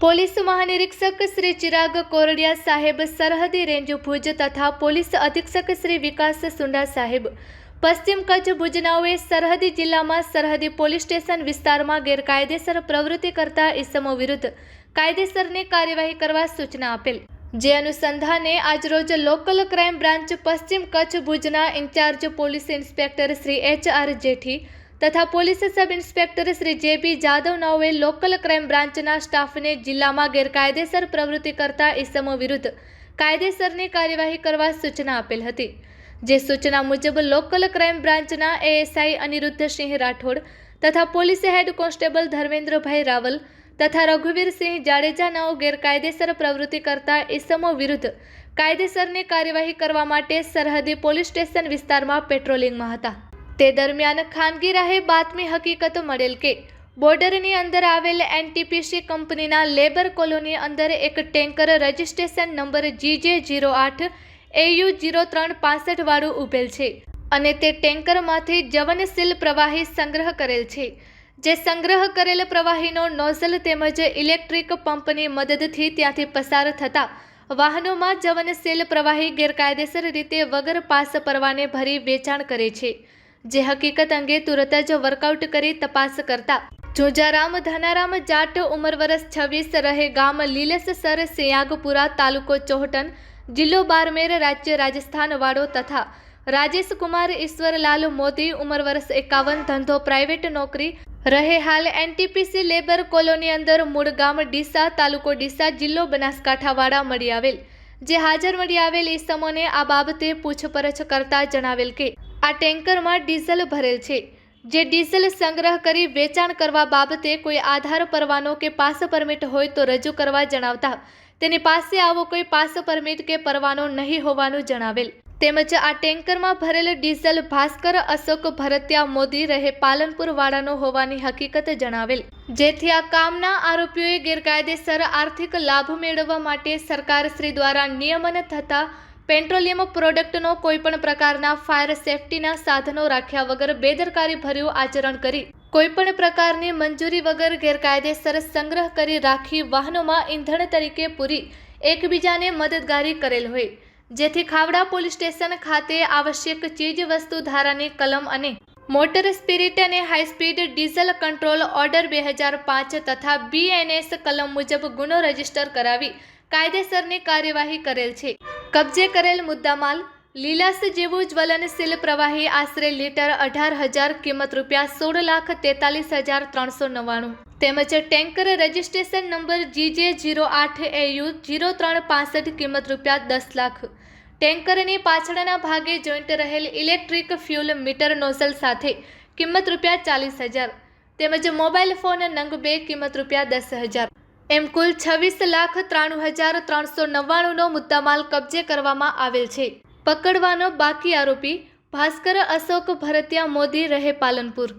Police મહાનિરીક્ષક શ્રી ચિરાગ કોરડિયા સાહેબ સરહદી રેન્જ ભુજ તથા પોલીસ અધિક્ષક શ્રી વિકાસ સુંડા સાહેબ પશ્ચિમ કચ્છ ભુજનાઓએ સરહદી જિલ્લામાં સરહદી પોલીસ સ્ટેશન વિસ્તારમાં ગેરકાયદેસર પ્રવૃત્તિ કરતા ઇસમો વિરુદ્ધ કાયદેસરની કાર્યવાહી કરવા સૂચના આપેલ. જે અનુસંધાને આજરોજ લોકલ ક્રાઇમ બ્રાન્ચ પશ્ચિમ કચ્છ ભુજના incharge police inspector Shri H R Jethi તથા police sub inspector Shri J B Jadav નાઓએ local crime બ્રાન્ચના સ્ટાફને જિલ્લામાં ગેરકાયદેસર પ્રવૃત્તિ કરતા ઇસમો વિરુદ્ધ કાયદેસરની કાર્યવાહી કરવા સૂચના આપેલ હતી. જે સૂચના મુજબ લોકલ ક્રાઇમ બ્રાન્ચના એએસઆઈ અનિરુદ્ધસિંહ રાઠોડ તથા police head constable Dharmendrabhai Raval તથા રઘુવીરસિંહ જાડેજા નાઓ ગેરકાયદેસર પ્રવૃત્તિ કરતા ઇસમો વિરુદ્ધ કાયદેસરની કાર્યવાહી કરવા માટે સરહદી પોલીસ સ્ટેશન વિસ્તારમાં પેટ્રોલિંગમાં હતા. તે દરમિયાન ખાનગી રાહે બાતમી હકીકત મળેલ કે બોર્ડરની અંદર આવેલ એનટીપીસી કંપનીના લેબર કોલોની અંદર એક tanker registration number GJ zero આઠ એયુ જીરો ત્રણ પાસઠ વાળું ઉભેલ છે અને તે ટેન્કરમાંથી જવનશીલ પ્રવાહી સંગ્રહ કરેલ છે. જે સંગ્રહ કરેલ પ્રવાહીનો નોઝલ તેમજ ઇલેક્ટ્રિક પંપની મદદથી ત્યાંથી પસાર થતા વાહનોમાં જવનશીલ પ્રવાહી ગેરકાયદેસર રીતે વગર પાસ પરવાને ભરી વેચાણ કરે છે. જે હકીકત અંગે તુરત જ વર્કઆઉટ કરી તપાસ કરતા. જોજારામ ધનારામ જાટ ઉંમર વરસ છવ્વીસ રહે ગામ લીલેશસર સિયાગપુરા તાલુકો ચોહટન, જિલ્લો બારમેર રાજ્ય રાજસ્થાન વાળો તથા રાજેશ કુમાર ઈશ્વરલાલ મોદી ઉંમર વરસ એકાવન, ધંધો પ્રાઇવેટ નોકરી, રહે હાલ એનટીપીસી લેબર કોલોની અંદર મૂળ ગામ ડીસા, તાલુકો ડીસા, જિલ્લો બનાસકાંઠાવાળા મળી આવેલ. જે હાજર મળી આવેલ ઈસમોને આ બાબતે પૂછપરછ કરતા જણાવેલ કે આ ટેન્કરમાં ડીઝલ ભરેલ છે. જે ડીઝલ સંગ્રહ કરી વેચાણ કરવા બાબતે કોઈ આધાર પરવાનો કે પાસ પરમિટ હોય તો રજૂ કરવા જણાવતા, તેની પાસે આવો કોઈ પાસ પરમિટ કે પરવાનો નહીં હોવાનું જણાવેલ. તેમજ આ ટેન્કરમાં ભરેલ ડીઝલ ભાસ્કર અશોક ભરત્યા મોદી રહે પાલનપુર વાળાનો હોવાની હકીકત જણાવેલ. જેથી આ કામના આરોપીઓએ ગેરકાયદેસર આર્થિક લાભ મેળવવા માટે સરકારશ્રી દ્વારા નિયમન થતા પેટ્રોલિયમ પ્રોડક્ટનો કોઈપણ પ્રકારના ફાયર સેફટીના સાધનો રાખ્યા વગર બેદરકારી ભર્યું આચરણ કરી, કોઈપણ પ્રકારની મંજૂરી વગર ગેરકાયદેસર સંગ્રહ કરી રાખી વાહનોમાં ઈંધણ તરીકે પૂરી, એકબીજાને મદદગારી કરેલ હોય. જેથી ખાવડા પોલીસ સ્ટેશન ખાતે આવશ્યક ચીજ વસ્તુ ધારાની કલમ અને મોટર સ્પિરિટ અને high speed diesel control order બે હજાર પાંચ તથા બીએનએસ કલમ મુજબ ગુનો રજિસ્ટર કરાવી કાયદેસરની કાર્યવાહી કરેલ છે. કબજે કરેલ મુદ્દામાલ લીલાસ જેવું જ્વલનશીલ પ્રવાહી આશરે લીટર અઢાર હજાર કિંમત રૂપિયા સોળ લાખ તેતાલીસ હજાર ત્રણસો નવ્વાણું. તેમજ tanker registration number GJ zero આઠ એયુ જીરો ત્રણ પાસઠ કિંમત રૂપિયા દસ લાખ. ટેન્કરની પાછળના ભાગે જોઈન્ટ રહેલ ઇલેક્ટ્રિક ફ્યુલ મીટર નોઝલ સાથે કિંમત રૂપિયા ચાલીસ હજાર. તેમજ મોબાઈલ ફોન નંગ બે કિંમત રૂપિયા દસ હજાર. એમ કુલ છવ્વીસ લાખ ત્રાણું હજાર ત્રણસો નવ્વાણુંનો મુદ્દામાલ કબજે કરવામાં આવેલ છે. પકડવાનો બાકી આરોપી ભાસ્કર અશોક ભરતિયા મોદી રહે પાલનપુર.